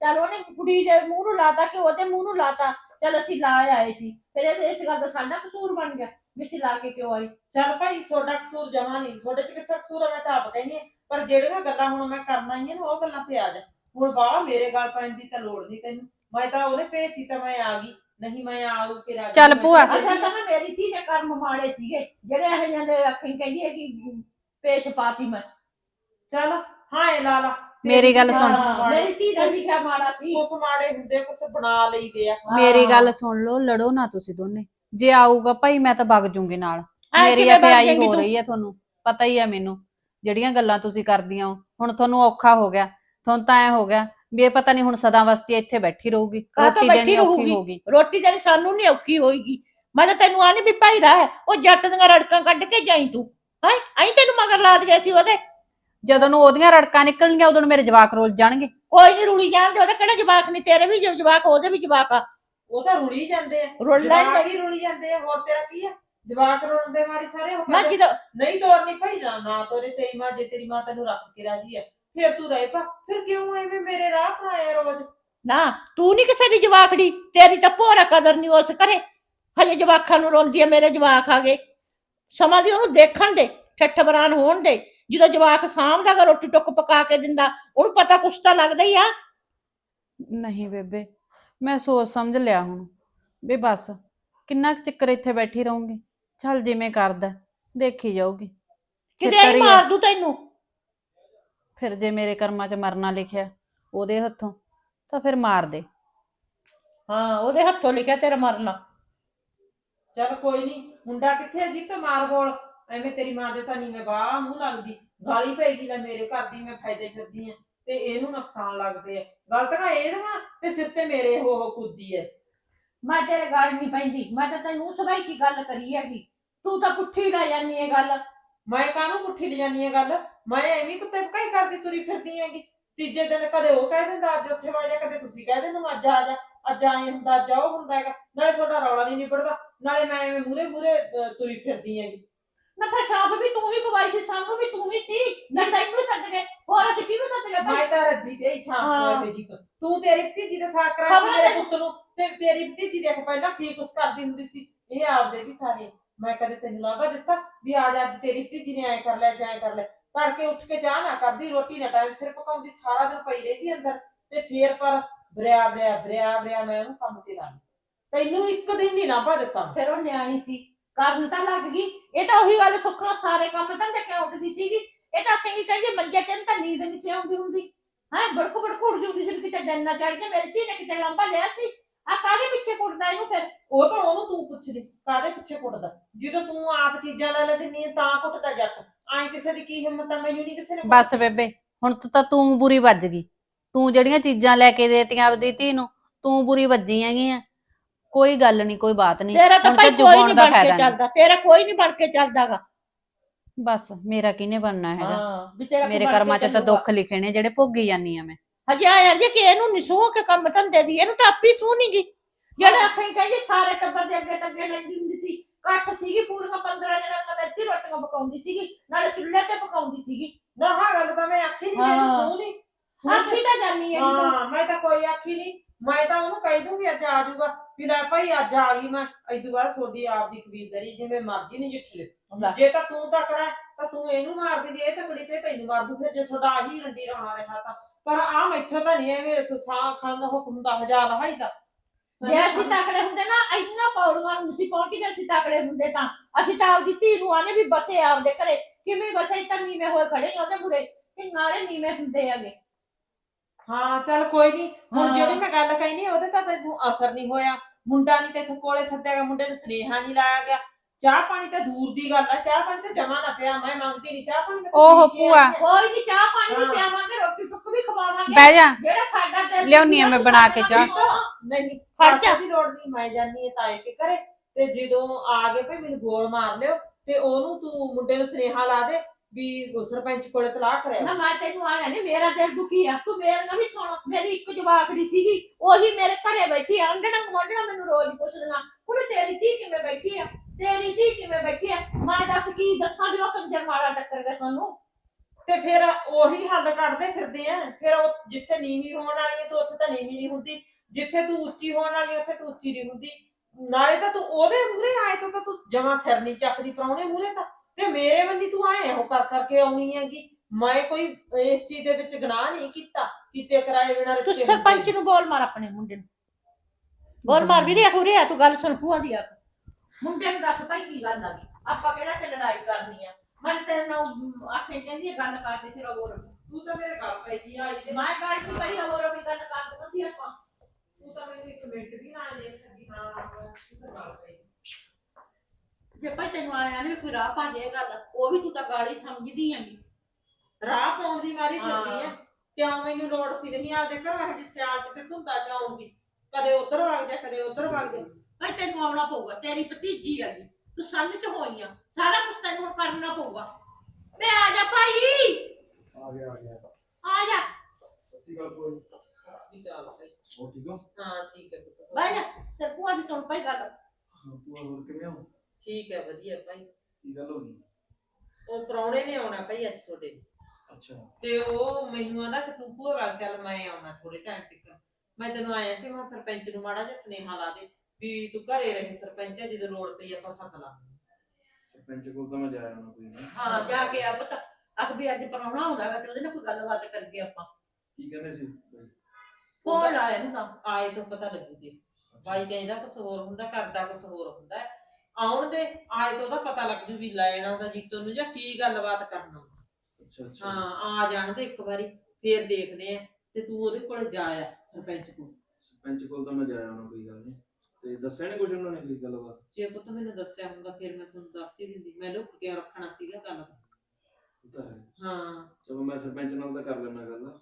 ਚਲ ਉਹਨੇ ਕੁੜੀ ਦੇ ਮੂੰਹ ਨੂੰ ਲਾਤਾ ਕਿ ਉਹਦੇ ਮੂੰਹ ਨੂੰ ਲਾਤਾ ਚਲ ਅਸੀਂ ਲਾ ਆਏ ਸੀ। ਫਿਰ ਇਹ ਇਸ ਗੱਲ ਦਾ ਸਾਡਾ ਕਸੂਰ ਬਣ ਗਿਆ ਵੀ ਅਸੀਂ ਲਾ ਕੇ ਕਿਉਂ ਆਏ? ਚੱਲ ਭਾਈ ਤੁਹਾਡਾ ਕਸੂਰ ਜਮਾ ਨਹੀਂ। ਤੁਹਾਡੇ ਚ ਕਿੱਥੇ ਕਸੂਰ ਆ ਮੈਂ ਤਾਂ ਆਪ ਕਹਿੰਦੀ ਹਾਂ। ਪਰ ਜਿਹੜੀਆਂ ਗੱਲਾਂ ਹੁਣ ਮੈਂ ਕਰਨਾ ਹੀ ਨੇ ਉਹ ਗੱਲਾਂ ਤੇ ਆ ਜਾ। ਹੁਣ ਬਾਹਰ ਮੇਰੇ ਗੱਲ ਪੈਣ ਦੀ ਤਾਂ ਲੋੜ ਨਹੀਂ ਤੈਨੂੰ। ਮੈਂ ਤਾਂ ਉਹਨੇ ਭੇਜਤੀ ਤਾਂ ਮੈਂ ਆ ਗਈ। ਨਹੀਂ ਮੈਂ ਆਉ ਕੇ ਰਾਜੀ ਚੱਲ ਮੈਂ ਭੂਆ। ਅਸਲ ਤਾਂ ਨਾ ਮੇਰੀ ਧੀ ਦੇ ਕਰਮ ਮਾੜੇ ਸੀਗੇ। ਜਿਹੜੇ ਇਹ ਜਿਹੇ ਅੱਖੀਂ ਕਹਿੰਦੀ ਹੈ ਕਿ ਪੇਸ਼ ਪਾਤੀ ਮੈਂ। ਚੱਲ ਹਾਂ ਇਹ ਲਾ ਲਾ। ਮੇਰੀ ਗੱਲ ਸੁਣ। ਧੀ ਦਾ ਲਿਖਿਆ ਮਾੜਾ ਸੀ। ਕੁਛ ਮਾੜੇ ਹੁੰਦੇ ਕੁਛ ਬਣਾ ਲਈਦੇ ਆ। ਮੇਰੀ। ਗੱਲ ਸੁਣ ਲਓ ਲੜੋ ਨਾ ਤੁਸੀਂ ਦੋਨੇ। ਜੇ ਆਊਗਾ ਭਾਈ ਮੈਂ ਤਾਂ ਵਗ ਜੂੰਗੀ ਨਾਲ। ਮੇਰੀ ਜਾਏਂਗੀ ਹੋ? ਰਹੀ ਹੈ ਤੁਹਾਨੂੰ। ਪਤਾ ਹੀ ਹੈ ਮੈਨੂੰ ਜਿਹੜੀਆਂ ਗੱਲਾਂ ਤੁਸੀਂ ਕਰਦੀਆਂ ਹੋ। ਹੁਣ ਤੁਹਾਨੂੰ ਔਖਾ ਹੋ ਗਿਆ। ਤੁਹਾਨੂੰ ਤਾਂ ਐ ਹੋ ਗਿਆ ਵੀ ਇਹ ਪਤਾ ਨਹੀਂ ਹੁਣ ਸਦਾ ਵਸਤੀ ਇੱਥੇ ਬੈਠੀ ਰਹੂਗੀ। ਰੋਟੀ ਦੇਣੀ ਔਖੀ? ਹੋਗੀ ਰੋਟੀ ਦੇਣੀ ਸਾਨੂੰ ਨਹੀਂ ਔਖੀ ਹੋਏਗੀ। ਮੈਂ ਤਾਂ ਤੈਨੂੰ ਆਣੀ ਵੀ ਭਾਈ ਦਾ ਹੈ। ਉਹ ਜੱਟ ਦੀਆਂ ਰੜਕਾਂ ਕੱਢ ਕੇ ਜਾਈ ਤੂੰ। ਹੈ? ਐਂ ਤੈਨੂੰ ਮਗਰ ਲਾਦ ਗਏ ਸੀ ਉਹਦੇ। ਜਦੋਂ ਨੂੰ ਉਹਦੀਆਂ ਰੜਕਾਂ ਨਿਕਲਣਗੀਆਂ ਉਦੋਂ ਨੂੰ ਮੇਰੇ ਜਵਾਕ ਰੋਲ ਜਾਣਗੇ। ਕੋਈ ਨਹੀਂ ਰੁਲੀ ਜਾਣਦੇ ਉਹਦੇ ਕਿਹੜਾ ਜਵਾਕ ਨਹੀਂ ਤੇਰੇ ਵੀ ਜਵਾਕ ਉਹਦੇ ਵੀ ਜਵਾਕ ਆ। ਉਹ ਤਾਂ ਰੁਲੀ ਜਾਂਦੇ ਆ। ਰੁਲ ਲੈਣ ਜਵਾਕ ਹੀ ਰੁਲੀ ਜਾਂਦੇ ਆ। ਹੋਰ ਤੇਰਾ ਕੀ ਆ? ਜਵਾਕ ਰੁਲਣ ਦੇ ਮਾਰੀ ਸਾਰੇ ਉਹ ਨਾ ਕਹਿੰਦੇ, ਜਦੋਂ ਨਹੀਂ ਤੋਰਨੀ ਭਾਈ ਨਾ ਨਾ ਤੋਰੇ ਤੇਰੀ ਮਾਂ ਜੇ ਤੇਰੀ ਮਾਂ ਤੈਨੂੰ ਰੱਖ ਕੇ ਰਾਜੀ ਹੈ ਫਿਰ ਤੂੰ ਰਹਿ ਪਾ। ਫਿਰ ਕਿਉਂ ਐਵੇਂ ਮੇਰੇ ਰਾਹ ਬਣਾਇਆ ਰੋਜ਼? ਨਾ ਤੂੰ ਨਹੀਂ ਕਿਸੇ ਦੀ ਜਵਾਕੜੀ ਤੇਰੀ ਤਾਂ ਭੋਰਾ ਕਦਰ ਨਹੀਂ ਉਸ ਕਰੇ ਹਜੇ ਜਵਾਕਾਂ ਨੂੰ ਰੋਂਦੀ ਆ ਮੇਰੇ ਜਵਾਕ ਆ ਗਏ। ਸਮਾਂ ਦੀ ਉਹਨੂੰ ਦੇਖਣ ਦੇ ਠੱਠ ਬਰਾਨ ਹੋਣ ਦੇ। ਜਦੋਂ ਜਵਾਕ ਸਾਂਭਦਾ ਗਾ ਰੋਟੀ ਟੁੱਕ ਪਕਾ ਕੇ ਦਿੰਦਾ ਉਹਨੂੰ ਪਤਾ ਕੁਛ ਤਾਂ ਲੱਗਦਾ ਹੀ ਆ। ਨਹੀਂ ਬੇਬੇ ਮੈਂ ਸੋਚ ਸਮਝ ਲਿਆ ਹੁਣ। ਵੀ ਬਸ ਕਿੰਨਾ ਕੁ ਚਿੱਕਰ ਇੱਥੇ ਬੈਠੀ ਰਹੂੰਗੀ? ਚੱਲ ਜਿਵੇਂ ਕਰਦਾ ਦੇਖੀ ਜਾਊਗੀ। ਕਿਤੇ ਹੀ ਆ। ਮਾਰ ਦੂ ਤੈਨੂੰ? ਫਿਰ ਜੇ ਮੇਰੇ ਕਰਮਾਂ 'ਚ ਮਰਨਾ ਲਿਖਿਆ ਉਹਦੇ ਹੱਥੋਂ ਤਾਂ ਫਿਰ ਮਾਰ ਦੇ। ਹਾਂ ਉਹਦੇ ਹੱਥੋਂ ਲਿਖਿਆ ਤੇਰਾ ਮਰਨਾ। ਚੱਲ ਕੋਈ ਨਹੀਂ ਮੁੰਡਾ ਕਿੱਥੇ ਜੀ ਤੇ ਮਾਰ ਬੋਲ। ਐਵੇਂ ਤੇਰੀ ਮਾਂ ਦੇ ਤਾਂ ਨਹੀਂ ਮੈਂ ਬਾਹ ਮੂੰਹ ਲੱਗਦੀ। ਗਾਲੀ ਪੈਗੀ ਲੈ ਮੇਰੇ ਘਰ ਦੀ ਮੈਂ ਫਾਇਦੇ ਫਿਰਦੀ ਆ। ਤੇ ਇਹਨੂੰ ਨੁਕਸਾਨ ਲੱਗਦੇ ਆ। ਗਲਤੀਆਂ ਇਹਦੀਆਂ ਤੇ ਸਿਰ ਤੇ ਮੇਰੇ ਹੋ ਹੋ ਕੁੱਦੀ ਐ। ਮੈਂ ਤੇਰੇ ਗੱਲ ਨਹੀਂ ਪੈਂਦੀ। ਮੈਂ ਤਾਂ ਤੈਨੂੰ ਸਵਾਈ ਕੀ ਗੱਲ ਕਰੀ ਹੈਗੀ? ਤੂੰ ਤਾਂ ਪੁੱਠੀ ਲੈ ਜਾਂਦੀ ਹੈ ਗੱਲ। ਮੈਂ ਕਾਹਨੂੰ ਪੁੱਠੀ ਲੈ ਜਾਨੀ ਆ ਗੱਲ? ਮੈਂ ਐਵੇਂ ਕੁੱਤੇ ਭਕਾਈ ਕਰਦੀ ਤੁਰੀ ਫਿਰਦੀ ਹੈਗੀ ਤੀਜੇ ਦਿਨ ਕਦੇ ਉਹ ਕਹਿ ਦਿੰਦਾ ਅੱਜ ਉੱਥੇ ਵਾ ਜਾ ਕਦੇ ਤੁਸੀਂ ਕਹਿ ਦਿੰਦੇ ਹੋ ਅੱਜ ਆ ਜਾ। ਅੱਜ ਆਏ ਹੁੰਦਾ ਅੱਜ ਉਹ ਹੁੰਦਾ ਹੈਗਾ। ਨਾਲੇ ਤੁਹਾਡਾ ਰੌਲਾ ਨਹੀਂ ਨਿਬੜਦਾ। ਨਾਲੇ ਮੈਂ ਐਵੇਂ ਮੂਰੇ ਮੂਰੇ ਤੁਰੀ ਫਿਰਦੀ ਹੈਗੀ ਨਾ ਫਿਰ ਸਾਂਪ ਵੀ ਤੂੰ ਵੀ ਪਵਾਈ ਸੀ ਸਾਨੂੰ ਵੀ ਤੂੰ ਵੀ ਸੀ। ਨਾ ਤੈਨੂੰ ਸੱਦ ਗਏ। ਹੋਰ ਅਸੀਂ ਕਿਹਨੂੰ ਸੱਦ ਗਏ? ਭਾਈ ਮੈਂ ਤਾਂ ਰੱਜੀ ਤੇ ਹੀ ਸ਼ਾਮ ਹਾਂ। ਨੂੰ ਜੀ ਤੂੰ ਤੇਰੀ ਭਤੀਜੀ ਦੇ ਸਾਥ ਕਰਾ ਖਬਰਾਂ ਸੀ ਮੇਰੇ ਪੁੱਤ ਨੂੰ। ਤੇ ਤੇਰੀ ਭਤੀਜੀ ਦੇਖ ਪਹਿਲਾਂ ਕੀ ਕੁਛ ਕਰਦੀ ਹੁੰਦੀ ਸੀ। ਇਹ ਆਪਦੇ ਵੀ ਸਾਰੇ। ਮੈਂ ਕਦੇ ਤੈਨੂੰ ਲਾਭਾ ਦਿੱਤਾ ਵੀ ਆ ਜਾ ਅੱਜ ਤੇਰੀ ਭਤੀਜੀ ਨੇ ਐ ਕਰ ਲਿਆ ਜਾਂ ਐ ਕਰ ਲਿਆ। ਤੜਕੇ ਉੱਠ ਕੇ ਚਾਹ ਨਾ ਕਰਦੀ ਰੋਟੀ ਨਾ ਟਾਈਮ ਸਿਰ ਪਕਾਉਂਦੀ ਸਾਰਾ ਦਿਨ ਪਈ ਰਹਿੰਦੀ ਅੰਦਰ। ਤੇ ਫੇਰ ਪਰ ਬਰਿਆ ਬਰਿਆ ਬਰਿਆ ਬਰਿਆ ਮੈਂ ਉਹਨੂੰ ਕੰਮ ਤੇ ਲਾ ਦਿੱਤਾ। ਤੈਨੂੰ ਇੱਕ ਦਿਨ ਨਹੀਂ ਲਾਭਾ ਦਿੱਤਾ। ਫਿਰ ਉਹ ਨਿਆਣੀ ਸੀ। ਕਰਨ ਤਾਂ ਲੱਗ ਗਈ। ਇਹ ਤਾਂ ਉਹੀ ਗੱਲ ਸੁੱਖਣਾ ਸਾਰੇ ਕੰਮ ਧੰਦੇ ਕਿਉਂ ਉੱਠਦੀ ਸੀਗੀ? ਇਹ ਤਾਂ ਆਖੇਂਗੀ ਕਹਿੰਦੀ ਮੰਜੇ ਤੇ ਤਾਂ ਨੀਂਦ ਨਹੀਂ ਸੀ ਆਉਂਦੀ ਹੁੰਦੀ। ਹਾਂ ਬੜਕੂ ਬੜਕੂ ਉੱਠ ਜਾਂਦੀ ਸੀ ਵੀ ਕਿਤੇ ਦਿਨ ਨਾ ਚੜ ਕੇ ਮੇਰੀ ਧੀ ਨੇ ਕਿਤੇ ਲੰਬਾ ਲਿਆ ਸੀ। ਆ ਕਾਹਦੇ ਪਿੱਛੇ ਕੁੱਟਦਾ ਇਹਨੂੰ ਫਿਰ? ਉਹ ਤਾਂ ਉਹਨੂੰ ਤੂੰ ਪੁੱਛਦੀ ਕਾਦੇ ਪਿੱਛੇ ਕੁੱਟਦਾ? ਜਦੋਂ ਤੂੰ ਆਪ ਚੀਜ਼ਾਂ ਲੈ ਲੈ ਦਿੰਨੀ ਆਂ, ਤਾਂ ਕੁੱਟਦਾ ਜੱਟ ਐ ਕਿਸੇ ਦੀ ਕੀ ਹਿੰਮਤ ਆ? ਮੈਨੂੰ ਨਹੀਂ ਕਿਸੇ ਨੇ ਬਸ ਬੇਬੇ ਹੁਣ ਤੂੰ ਤਾਂ ਤੂੰ ਬੁਰੀ ਵੱਜ ਗਈ। ਤੂੰ ਜਿਹੜੀਆਂ ਚੀਜ਼ਾਂ ਲੈ ਕੇ ਦੇਤੀਆਂ ਆਪਦੀ ਧੀ ਨੂੰ ਤੂੰ ਬੁਰੀ ਵੱਜੀ ਹੈਗੀ ਆ। ਕੋਈ ਗੱਲ ਨਹੀਂ ਕੋਈ ਬਾਤ ਨਹੀਂ। ਤੇਰਾ ਤਾਂ ਭਾਈ ਕੋਈ ਨਹੀਂ ਬਣ ਕੇ ਨਹੀਂ। ਚੱਲਦਾ ਤੇਰਾ ਕੋਈ ਨਹੀਂ ਬਣ ਕੇ ਚੱਲਦਾਗਾ। ਬਸ ਮੇਰਾ ਕਿਹਨੇ ਬਣਨਾ ਹੈਗਾ? ਹਾਂ ਵੀ ਤੇਰਾ ਮੇਰੇ ਕਰਮਾਂ 'ਚ ਤਾਂ। ਦੁੱਖ ਲਿਖੇ ਨੇ ਜਿਹੜੇ ਭੋਗੀ ਜਾਨੀ ਆ ਮੈਂ। ਹਜੇ ਆਇਆ ਜੇ ਕਿ ਇਹਨੂੰ ਨੀ ਸੂਹ ਕੇ ਕੰਮ ਧੰਦੇ ਦੀ ਇਹਨੂੰ ਤਾਂ ਆਪੀ ਸੂਹ ਨੀ ਗੀ। ਜਿਹੜੇ ਅੱਖਾਂ ਕਹਿੰਦੇ ਸਾਰੇ ਟੱਬਰ ਦੇ ਅੱਗੇ ਤੱਕੇ ਲੈਂਦੀ ਹੁੰਦੀ ਸੀ ਕੱਠ ਸੀਗੀ ਪੂਰੀਆਂ 15 ਜਣਾਂ ਨਾਲ ਰੋਟੀਆਂ ਪਕਾਉਂਦੀ ਸੀਗੀ ਨਾਲੇ ਚੁੱਲ੍ਹੇ ਤੇ ਪਕਾਉਂਦੀ ਸੀਗੀ। ਨਾ ਹਾਂ ਗੱਲ ਤਾਂ ਮੈਂ ਆਖੀ ਨਹੀਂ। ਮੈਨੂੰ ਸੂ ਨਹੀਂ ਆਖੀ ਤਾਂ ਜਾਨੀ ਹੈ ਹਾਂ ਮੈਂ ਤਾਂ ਕੋਈ ਆਖੀ ਨਹੀਂ ਮੈਂ ਤਾਂ ਉਹਨੂੰ ਕਹਿ ਦੂੰਗੀ ਅੱਜ ਆ ਜਾਊਗਾ। ਵੀ ਲੈ ਭਾਈ ਅੱਜ ਆ ਗਈ ਮੈਂ ਇਦੋਂ ਬਾਅਦ ਤੁਹਾਡੀ ਆਪ ਦੀ ਕਬੀਲਦਾਰੀ ਜਿਵੇਂ ਮਰਜ਼ੀ ਨਹੀਂ ਜਿੱਠ ਲੈ। ਜੇ ਤਾਂ ਤੂੰ ਤਕੜਾ ਹੈ, ਤਾਂ ਤੂੰ ਇਹਨੂੰ ਮਾਰ ਦੇ ਜੇ ਇਹ ਤਕੜੀ ਤੇ ਤੈਨੂੰ ਮਾਰ ਦੂ ਫਿਰ ਜੇ ਤੁਹਾਡਾ ਆਹੀ ਰੰਡੀ ਰਹਾ ਰਿਹਾ ਤਾਂ। ਪਰ ਆ ਮੈਥੋਂ ਤਾਂ ਨਹੀਂ ਐਵੇਂ ਤੁਸਾਂ ਖਾਨ ਦਾ ਹੁਕਮ ਦਾ ਹਜ਼ਾਰ ਹਾਈ ਦਾ। ਜੇ ਅਸੀਂ ਤਾਕੜੇ ਹੁੰਦੇ ਨਾ ਇੰਨਾ ਪੌੜੀਆਂ ਨੂੰ ਸੀ ਪਹੁੰਚੀ ਜੇ ਅਸੀਂ ਤਾਕੜੇ ਹੁੰਦੇ ਤਾਂ। ਅਸੀਂ ਤਾਂ ਆਪਦੀ ਧੀ ਨੂੰ ਆਨੇ ਵੀ ਬਸੇ ਆਪਦੇ ਘਰੇ। ਕਿਵੇਂ ਬਸੇ ਤਾਂ ਨੀਵੇਂ ਹੋਏ ਖੜੇ ਨੇ ਉਹਦੇ ਮੁਰੇ ਕਿ ਨਾਲੇ ਨੀਵੇਂ ਹੁੰਦੇ ਹੈਗੇ। ਹਾਂ ਚੱਲ ਕੋਈ ਨਹੀਂ ਹੁਣ ਹਾਂ। ਜਿਹੜੀ ਮੈਂ ਗੱਲ ਕਹੀ ਨਹੀਂ ਉਹਦੇ ਤਾਂ ਤੈਨੂੰ ਅਸਰ ਨਹੀਂ ਹੋਇਆ। ਮੁੰਡਾ ਨਹੀਂ ਤੈਨੂੰ ਕੋਲੇ ਸੱਦਿਆ ਗਿਆ ਮੁੰਡੇ ਨੂੰ ਸੁਨੇਹਾ ਨਹੀਂ ਲਾਇਆ ਗਿਆ ਚਾਹ ਪਾਣੀ ਤਾਂ ਦੂਰ ਦੀ ਗੱਲ ਆ ਚਾਹ ਪਾਣੀ ਤਾਂ ਜਮਾ ਨਾ ਪਿਆ ਮੈਂ ਮੰਗਦੀ ਨਹੀਂ ਚਾਹ ਪਾਣੀ ਮੈਂ ਤਾਂ ਓਹੋ ਪੀ ਕੇ ਭੂਆ। ਆਈ ਆ। ਕੋਈ ਨਹੀਂ ਚਾਹ ਪਾਣੀ ਵੀ ਹਾਂ। ਪਿਆਵਾਂਗੇ ਰੋਟੀ ਟੁੱਕ ਵੀ ਖਵਾਵਾਂਗੇ ਬਹਿ ਜਾ ਜਿਹੜਾ ਸਾਡਾ ਦਿਲ ਲਿਆਉਣੀ ਆ ਮੈਂ ਬਣਾ ਕੇ ਚਾਹ। ਨਹੀਂ ਖਰਚਾ। ਖਰਚਾ ਦੀ ਲੋੜ ਨਹੀਂ ਮੈਂ ਜਾਨੀ ਹੈ ਤਾਏ ਕੇ ਘਰੇ ਤੇ ਜਦੋਂ ਆ ਗਏ ਭਈ ਮੈਨੂੰ ਗੋਲ ਮਾਰ ਲਿਓ ਤੇ ਉਹਨੂੰ ਤੂੰ ਮੁੰਡੇ ਨੂੰ ਸੁਨੇਹਾ ਲਾ ਦੇ ਵੀ ਸਰਪੰਚ ਕੋਲੇ ਤਲਾਕ ਕਰਿਆ। ਨਾ ਮੈਂ ਤੈਨੂੰ ਆਇਆ ਨਹੀਂ ਮੇਰਾ ਦਿਲ ਦੁਖੀ ਆ। ਤੂੰ ਮੇਰੇ ਨਾਲ ਵੀ ਸੁਣ ਮੇਰੀ ਇੱਕ ਜਵਾਕੜੀ ਸੀਗੀ ਉਹੀ ਮੇਰੇ ਘਰੇ ਬੈਠੀ ਆ। ਅੰਡਣਾ ਗੁਆਂਢਣਾ ਮੈਨੂੰ ਰੋਜ਼ ਪੁੱਛਦੀਆਂ ਕੁੜੇ ਤੇਰੀ ਧੀ ਕਿਵੇਂ ਬੈਠੀ ਆ? ਤੇਰੀ ਧੀ ਕਿਵੇਂ ਬੈਠੀ ਆ? ਮੈਂ ਦੱਸ ਕੀ ਦੱਸਾਂ ਵੀ ਉਹ ਕੰਜਰ ਮਾਰਾ ਟੱਕਰ ਗਿਆ ਸਾਨੂੰ? ਤੇ ਫਿਰ ਉਹੀ ਹੱਲ ਕੱਢਦੇ ਫਿਰਦੇ ਆ। ਫਿਰ ਉਹ ਜਿੱਥੇ ਨੀਵੀਂ ਹੋਣ ਵਾਲੀ ਹੈ ਤੂੰ ਉੱਥੇ ਤਾਂ ਨੀਵੀਂ ਨਹੀਂ ਹੁੰਦੀ। ਜਿੱਥੇ ਤੂੰ ਉੱਚੀ ਹੋਣ ਵਾਲੀ ਹੈ ਉੱਥੇ ਤੂੰ ਉੱਚੀ ਨਹੀਂ ਹੁੰਦੀ। ਨਾਲੇ ਤਾਂ ਤੂੰ ਉਹਦੇ ਮੂਹਰੇ ਆਏ ਤੋਂ ਤਾਂ ਤੂੰ ਜਮਾ ਸਿਰ ਨਹੀਂ ਚੱਕਦੀ ਪਰਾਉਣੇ ਮੂਹਰੇ ਤਾਂ। ਤੇ ਮੇਰੇ ਵੱਲੀ ਤੂੰ ਆਏ ਉਹ ਕਰ ਕਰਕੇ ਆਉਣੀ ਹੈਗੀ। ਮੈਂ ਕੋਈ ਇਸ ਚੀਜ਼ ਦੇ ਵਿੱਚ ਗੁਨਾਹ ਨਹੀਂ ਕੀਤਾ ਕੀਤੇ ਕਰਾਏ ਬਿਨਾਂ ਤੂੰ ਰਿਸ਼ਤੇ ਸਰਪੰਚ ਨੂੰ। ਬੋਲ ਮਾਰ ਆਪਣੇ ਮੁੰਡੇ ਨੂੰ। ਬੋਲ ਮਾਰ ਵੀ ਰਿਹਾ ਹੁਰੇ ਆ ਤੂੰ ਗੱਲ ਸੁਣ ਭੂਆ ਦੀ ਆ ਮੁੰਡੇ ਨੂੰ ਦੱਸ ਭਾਈ ਕੀ ਗੱਲ ਆ ਗਈ? ਆਪਾਂ ਕਿਹੜਾ ਤੇ ਲੜਾਈ ਕਰਨੀ ਆ? ਮੈਂ ਤੇਰੇ ਨਾਲ ਆਖੇ ਕਹਿੰਦੀ ਆ ਗੱਲ ਕਰਦੇ ਸੀ ਰੋਵੋ ਰੋਵੀ ਤੂੰ ਤਾਂ ਮੇਰੇ ਘਰ ਪਈ ਦੀ ਆਈ ਤੇ ਮੈਂ ਗੱਲ ਨਹੀਂ ਪਈ ਰੋਵੋ ਰੋਵੀ ਗੱਲ ਕਰਦੇ ਸੀ ਆਪਾਂ। ਤੂੰ ਤਾਂ ਮੈਨੂੰ ਇੱਕ ਮਿੰਟ ਵੀ ਨਾ ਦੇਖ ਸਕੀ ਹਾਂ ਤੂੰ ਤਾਂ ਘਰ ਪਈ ਜੇ ਭਾਈ ਤੈਨੂੰ ਆਇਆ ਨਹੀਂ ਕੋਈ ਰਾਹ ਪਾ ਦੇ ਗੱਲ ਉਹ ਵੀ ਤੂੰ ਤਾਂ ਗਾੜੀ ਸਮਝਦੀ ਹੈਗੀ। ਰਾਹ ਪਾਉਣ ਦੀ ਮਾਰੀ ਫਿਰਦੀ ਹਾਂ। ਆ। ਕਿਉਂ ਮੈਨੂੰ ਲੋੜ ਸੀ ਨਹੀਂ ਆਪਦੇ ਘਰੋਂ ਇਹ ਜਿਹੀ ਸਿਆਲ ਚ ਤੇ ਧੁੰਦਾ ਚ ਆਉਂਗੀ ਕਦੇ ਉਧਰ ਵਗ ਜਾ ਕਦੇ ਉਧਰ ਵਗ ਜਾ। ਭਾਈ ਤੈਨੂੰ ਆਉਣਾ ਪਊਗਾ ਤੇਰੀ ਭਤੀਜੀ ਹੈਗੀ। ਤੂੰ ਸੰਨ ਚ ਹੋਈ ਆ। ਸਾਰਾ ਕੁਝ ਤੈਨੂੰ ਹੁਣ ਕਰਨਾ ਪਊਗਾ। ਮੈਂ ਆ ਜਾ ਭਾਈ। ਆ ਗਿਆ ਆ ਗਿਆ। ਆ ਜਾ। ਸ਼੍ਰੀ ਅਕਾਲ ਭੂਆ ਜੀ। ਠੀਕ ਹੋ? ਹਾਂ ਠੀਕ ਹੈ। ਬਹਿ ਜਾ। ਤੇ ਭੂਆ ਦੀ ਸੁਣ ਭਾਈ ਗੱਲ। ਹਾਂ, ਭੂਆ ਹੋਰ ਕਿਵੇਂ ਹੋ? ਠੀਕ ਹੈ ਵਧੀਆ ਭਾਈ। ਕੀ ਗੱਲ ਹੋ ਗਈ? ਉਹ ਪ੍ਰਾਹੁਣੇ ਨੇ ਆਉਣਾ ਭਾਈ ਅੱਜ ਤੁਹਾਡੇ। ਅੱਛਾ। ਤੇ ਉਹ ਮੈਨੂੰ ਆਂਦਾ ਕਿ ਤੂੰ ਭੂਆ ਵਗ ਚੱਲ ਮੈਂ ਆਉਣਾ ਥੋੜੇ ਟਾਈਮ ਤੱਕ। ਮੈਂ ਤੈਨੂੰ ਆਇਆ ਸੀ ਮੈਂ ਸਰਪੰਚ ਨੂੰ ਮਾੜਾ ਜਿਹਾ ਸੁਨੇਹਾ ਲਾ ਦੇ ਵੀ ਤੂੰ ਘਰੇ ਰਹੇ ਸਰਪੰਚ ਆ, ਜਦੋਂ ਲੋੜ ਪਈ ਆਪਾਂ ਸੱਦ ਲਾ ਸਰਪੰਚ ਕੋਲ ਤਾਂ ਮੈਂ ਜਾਇਆ ਨਾ ਕੋਈ ਨਾ। ਹਾਂ ਜਾ ਕੇ ਆ ਪੁੱਤ। ਅਖ ਵੀ ਅੱਜ ਪਰਾਉਣਾ ਹੁੰਦਾਗਾ ਤੇ ਉਹਦੇ ਨਾਲ ਕੋਈ ਗੱਲਬਾਤ ਕਰਕੇ ਆਪਾਂ। ਕੀ ਕਹਿੰਦੇ ਸੀ? ਕੋਲ ਆਇਆ ਤਾਂ ਆਏ ਤੋਂ ਪਤਾ ਲੱਗੂਗੀ ਬਾਈ ਕਹਿੰਦਾ ਕੁਛ ਹੋਰ ਹੁੰਦਾ ਕਰਦਾ ਕੁਛ ਹੋਰ ਹੁੰਦਾ। ਹੈ। ਆਉਣ ਦੇ ਆਏ ਤੋਂ ਉਹਦਾ ਪਤਾ ਲੱਗ ਜੂ ਵੀ ਲੈਣਾ ਉਹਦਾ ਜੀਤੋ ਨੂੰ ਜਾਂ ਕੀ ਗੱਲਬਾਤ ਕਰਨਾ ਅੱਛਾ ਅੱਛਾ। ਹਾਂ ਆ ਜਾਣ ਦੇ ਇੱਕ ਵਾਰੀ ਫੇਰ ਦੇਖਦੇ ਆ ਤੇ ਤੂੰ ਉਹਦੇ ਕੋਲ ਜਾ ਆ ਸਰਪੰਚ ਕੋਲ। ਸਰਪੰਚ ਕੋਲ ਤਾਂ ਮੈਂ ਜਾਇਆ ਨਾ ਕੋਈ ਗੱਲ ਨਹੀਂ। ਤੇ ਦੱਸਿਆ ਨਹੀਂ ਕੁਝ ਉਹਨਾਂ ਨੇ ਕੋਈ ਗੱਲਬਾਤ? ਜੇ ਪੁੱਤ ਮੈਨੂੰ ਦੱਸਿਆ ਹੁੰਦਾ ਫਿਰ ਮੈਂ ਤੁਹਾਨੂੰ ਦੱਸ ਹੀ ਦਿੰਦੀ। ਮੈਂ ਲੁੱਕ ਕੇ ਰੱਖਣਾ ਸੀਗਾ ਗੱਲ। ਤਾਂ ਹੈ। ਹਾਂ। ਚਲੋ ਮੈਂ ਸਰਪੰਚ ਨਾਲ ਤਾਂ ਕਰ ਲੈਣਾ ਗੱਲ।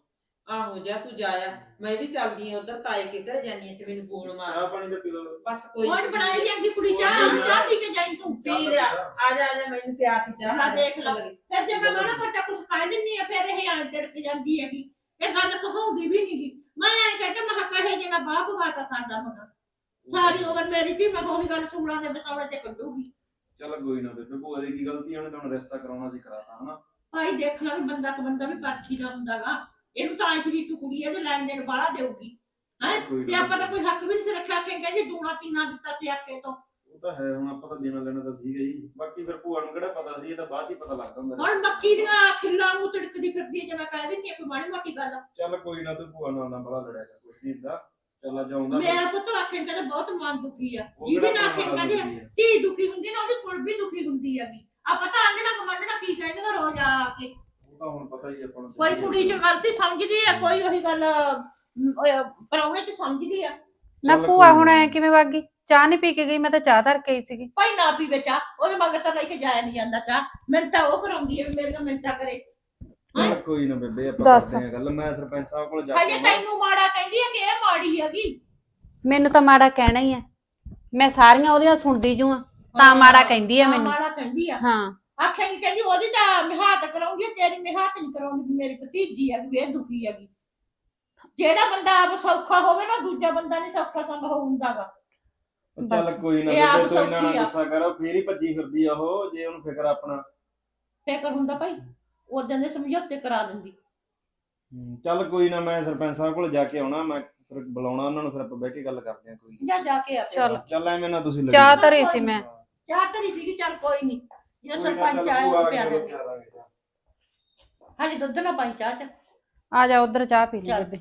ਆਹੋ ਜਾ ਤੂੰ ਜਾਇਆ ਮੈਂ ਵੀ ਚੱਲਦੀ ਆ ਉਧਰ ਤਾਏ ਕੇ ਘਰ ਜਾਨੀ ਆ ਤੇ ਮੈਨੂੰ ਬੋਲ ਮਾਰ। ਚਾਹ ਪਾਣੀ ਦਾ ਪੀ ਲਓ। ਬਸ ਕੋਈ ਹੁਣ ਬਣਾਈ ਜਾਂਦੀ ਕੁੜੀ ਚਾਹ ਚਾਹ ਪੀ ਕੇ ਜਾਈ ਤੂੰ। ਪੀ ਲਿਆ। ਆ ਜਾ ਆ ਜਾ ਮੈਨੂੰ ਪਿਆ ਕੇ ਚਾਹ ਨਾ ਦੇਖ ਲਾ। ਫਿਰ ਜੇ ਮੈਂ ਮਾੜਾ ਮੋਟਾ ਕੁਝ ਖਾ ਲੈਂਦੀ ਆ ਫਿਰ ਇਹ ਆਂ ਡੜਕ ਜਾਂਦੀ ਹੈਗੀ। ਇਹ ਗੱਲ ਕਹੂਗੀ ਵੀ ਨਹੀਂ ਮੈਂ ਐਂ ਕਹਿੰਦਾ ਮੈਂ ਕਿਹਾ ਕਹੇ ਜਿਹੜਾ ਬਾਪ ਬਾਤਾ ਸਾਡਾ ਮੁੰਡਾ। ਸਾਰੀ ਉਮਰ ਮੇਰੀ ਸੀ ਮੈਂ ਉਹੀ ਗੱਲ ਸੁਣਾਂ ਦੇ ਬਸਾਵੜੇ ਤੇ ਕੱਢੂਗੀ। ਚੱਲ ਕੋਈ ਨਾ ਬੇਬੇ ਭੂਆ ਦੀ ਕੀ ਗਲਤੀ ਆ, ਉਹਨੇ ਤੁਹਾਨੂੰ ਰਿਸ਼ਤਾ ਕਰਾਉਣਾ ਸੀ ਕਰਾਤਾ ਹਨਾ? ਭਾਈ ਦੇਖਣਾ ਵੀ ਬੰਦਾ ਕ ਬੰਦਾ ਵੀ ਪਰਖੀ ਦਾ ਹੁੰਦਾਗਾ। ਇਹਨੂੰ ਤਾਂ ਐਸ ਵੀ ਇੱਕ ਕੁੜੀ ਇਹਦੇ ਲੈਣ ਦੇਣ ਬਾਹਲਾ ਦੇਊਗੀ। ਹੈਂ? ਕੋਈ ਤੇ ਨਾ ਆਪਾਂ ਤਾਂ ਕੋਈ ਹੱਕ ਵੀ ਨਹੀਂ ਸੀ ਰੱਖਿਆ ਕਿ ਕਹਿੰਦੇ ਦੂਣਾ ਤੀਨਾ ਦਿੱਤਾ ਸੀ ਆਕੇ ਤੋਂ। ਉਹ ਤਾਂ ਹੈ ਹੁਣ ਆਪਾਂ ਤਾਂ ਦੇਣਾ ਲੈਣਾ ਤਾਂ ਸੀਗਾ ਹੀ। ਬਾਕੀ ਫਿਰ ਭੂਆ ਨੂੰ ਕਿਹੜਾ ਪਤਾ ਸੀ ਇਹ ਤਾਂ ਬਾਅਦ ਚ ਹੀ ਪਤਾ ਲੱਗਦਾ ਹੁੰਦਾ ਹੁਣ ਮੱਕੀ ਦੀਆਂ ਖਿੱਲਾਂ ਨੂੰ ਤੜਕਦੀ ਫਿਰਦੀ ਹੈ ਜੇ ਮੈਂ ਕਹਿ ਦਿੰਦੀ ਹਾਂ ਕੋਈ ਮਾੜੀ ਮੋਟੀ ਗੱਲ। ਚੱਲ ਕੋਈ ਨਾ ਤੂੰ ਭੂਆ ਨਾਲ ਨਾ ਬੜਾ ਲੜਿਆ ਕਰ ਕੁਛ ਨਹੀਂ ਹੁੰਦਾ। ਚੱਲ ਅੱਜ ਆਉਂਦਾ ਮੇਰਾ ਪੁੱਤ ਆਖੇ ਕਹਿੰਦਾ ਬਹੁਤ ਮਨ ਦੁਖੀ ਆ। ਉਹ ਜਿਹਦੇ ਕਿਹੜਾ ਨਾਲ ਆਖੇ ਆਪਣਾ ਕਹਿੰਦੇ ਦੁਖੀ ਹੈ। ਧੀ ਦੁਖੀ ਹੁੰਦੀ ਨਾ ਉਹਦੀ ਕੁੜ ਵੀ ਦੁਖੀ ਹੁੰਦੀ ਹੈਗੀ। ਆ ਪਤਾ ਅੰਡਣਾ ਕਮੰਡਣਾ ਕੀ ਕਹਿੰਦੇ ਰੋਜ਼ ਆ ਕੇ। ਤਾਂ ਹੁਣ ਪਤਾ ਹੀ ਆ ਆਪਾਂ ਨੂੰ ਕੋਈ ਕੁੜੀ ਚ ਗਲਤੀ ਸਮਝਦੀ ਆ ਕੋਈ ਉਹੀ ਗੱਲ ਪਰੌਣੇ ਚ ਸਮਝਦੀ ਆ। ਨਾ ਚੱਲ ਭੂਆ ਕੋਈ ਹੁਣ। ਐ ਕਿਵੇਂ ਵਗ ਗਈ? ਚਾਹ ਨਹੀਂ ਪੀ ਕੇ ਗਈ ਮੈਂ ਤਾਂ ਚਾਹ ਧਰ ਕੇ ਆਈ ਸੀਗੀ। ਭਾਈ ਨਾ ਪੀਵੇ ਚਾਹ ਉਹਦੇ ਮਗਰ ਤਾਂ ਲੈ ਕੇ ਜਾਇਆ ਨਹੀਂ ਜਾਂਦਾ ਚਾਹ। ਮਿੰਟਾਂ ਉਹ ਕਰਾਉਂਦੀ ਹੈ ਮੇਰੇ ਨਾਲ ਮਿੰਟਾਂ ਕਰੇ। ਚੱਲ ਕੋਈ ਨਾ ਬੇਬੇ ਆਪਾਂ ਦੱਸ। ਕਰਦੇ ਆ ਗੱਲ। ਮੈਂ ਸਰਪੰਚ ਸਾਹਿਬ ਕੋਲ ਜਾ ਹਜੇ ਕੇ ਆਉਣਾ। ਤੈਨੂੰ ਮਾੜਾ ਕਹਿੰਦੀ ਆ ਕਿ ਇਹ ਮਾੜੀ ਹੈਗੀ। ਮੈਨੂੰ ਤਾਂ ਮਾੜਾ ਕਹਿਣਾ ਹੀ ਐ ਮੈਂ ਸਾਰੀਆਂ ਉਹਦੀਆਂ ਸੁਣਦੀ ਜੂ ਆ ਤਾਂ ਮਾੜਾ ਕਹਿੰਦੀ ਐ ਮੈਨੂੰ। ਮਾੜਾ ਕਹਿੰਦੀ ਆ। ਹਾਂ। ਆਖਿਆ ਨਹੀਂ ਕਹਿੰਦੀ ਉਹਦੀ ਤਾਂ ਮਿਹਾਤ ਕਰਾਉਂਗੀ ਤੇਰੀ ਮਿਹਾਤ ਨਹੀਂ ਕਰਾਉਂਦੀ ਵੀ ਮੇਰੀ ਭਤੀਜੀ ਹੈਗੀ ਵੇ ਦੁਖੀ ਹੈਗੀ। ਜਿਹੜਾ ਬੰਦਾ ਆਪ ਸੌਖਾ ਹੋਵੇ ਨਾ ਦੂਜਾ ਬੰਦਾ ਨਹੀਂ ਸੌਖਾ ਸੰਭਵ ਹੁੰਦਾਗਾ ਉਹ ਚੱਲ ਕੋਈ ਨਾ ਇਹ ਆਪ ਤੂੰ ਇੰਨਾ ਨਾ ਸੌਖੀ ਆ। ਗੁੱਸਾ ਕਰ ਉਹ ਫੇਰ ਹੀ ਭੱਜੀ ਫਿਰਦੀ ਆ ਉਹ ਜੇ ਉਹਨੂੰ ਫਿਕਰ ਆ ਆਪਣਾ। ਫਿਕਰ ਹੁੰਦਾ ਭਾਈ ਉਦੋਂ ਦੇ ਸਮਝੌਤੇ ਕਰਾ ਦਿੰਦੀ। ਚੱਲ ਕੋਈ ਨਾ ਮੈਂ ਸਰਪੰਚ ਸਾਹਿਬ ਕੋਲ ਜਾ ਕੇ ਆਉਣਾ ਮੈਂ ਫਿਰ ਬੁਲਾਉਣਾ ਉਹਨਾਂ ਨੂੰ ਫਿਰ ਆਪਾਂ ਬਹਿ ਕੇ ਗੱਲ ਕਰਦੇ ਹਾਂ ਕੋਈ। ਜਾਂ ਜਾ ਕੇ ਆ ਫਿਰ। ਚੱਲ। ਚੱਲ ਐਵੇਂ ਨਾ ਤੁਸੀਂ ਚਾਹ ਲੱਗੀ। ਧਰੀ ਸੀ ਮੈਂ। ਚਾਹ ਤਰੀ ਸੀਗੀ ਚੱਲ ਕੋਈ ਨਹੀਂ ਜੇ ਸਰਪੰਚ ਆਇਆ ਉਹ ਪਿਆ ਦੇ। ਹਜੇ ਦੁੱਧ ਨਾ ਪਾਈ ਚਾਹ ਚ ਆ ਜਾ ਉਧਰ ਚਾਹ ਪੀ ਲਈ ਚੱਲ। ਬੇਬੇ